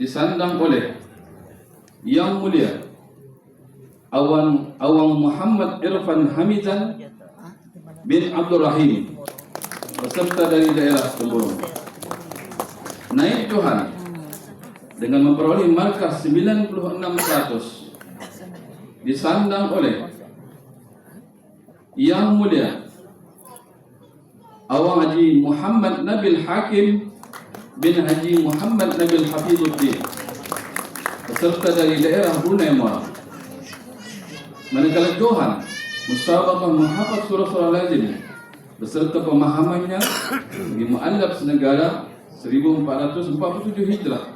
disandang oleh Yang Mulia Awan Awang Muhammad Irfan Hamizan bin Abdul Rahim peserta dari daerah Temburung. Naib Johan dengan memperoleh markas 96% disandang oleh Yang Mulia Awang Haji Muhammad Nabil Hakim bin Haji Muhammad Nabil Hafizuddin peserta dari daerah Brunei Muar. Manakala Johan Musabaqah menghafaz surah-surah lazim beserta pemahamannya bagi mu'allaf senegara 1447 Hijrah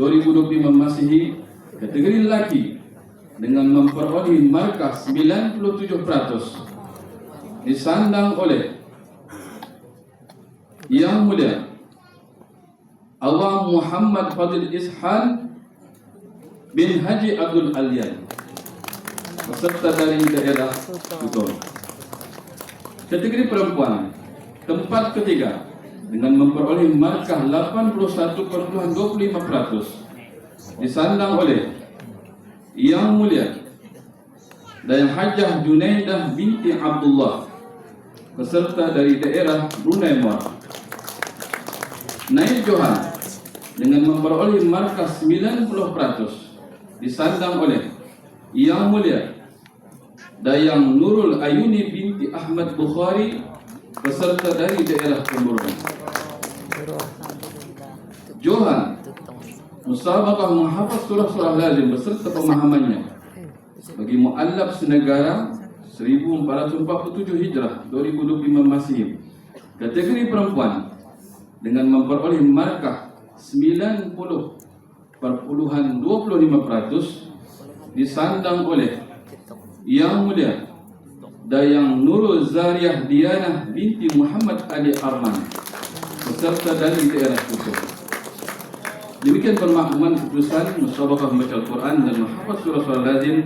2025 Masihi kategori lelaki dengan memperoleh markah 97% disandang oleh Yang Mulia Awam Muhammad Fadil Ishan bin Haji Abdul Alian peserta dari daerah Butong. Kategori perempuan tempat ketiga dengan memperoleh markah 81.25% disandang oleh Yang Mulia dan Hajah Junaidah binti Abdullah peserta dari daerah Brunei Muar. Naib Johan dengan memperoleh markas 90% disandang oleh Yang Mulia Dayang Nurul Ayuni binti Ahmad Bukhari peserta dari daerah Temburung. Johan Musabaqah menghafaz surah-surah lazim beserta pemahamannya bagi muallaf senegara 1447 Hijrah 2025 Masihi. Kategori perempuan dengan memperoleh markah 90.25% disandang oleh Yang Mulia Dayang Nurul Zariah Diana binti Muhammad Ali Arman peserta dari daerah Kutub. Demikian permakluman keputusan musabaqah membaca Al-Quran dan menghafaz surah-surah lazim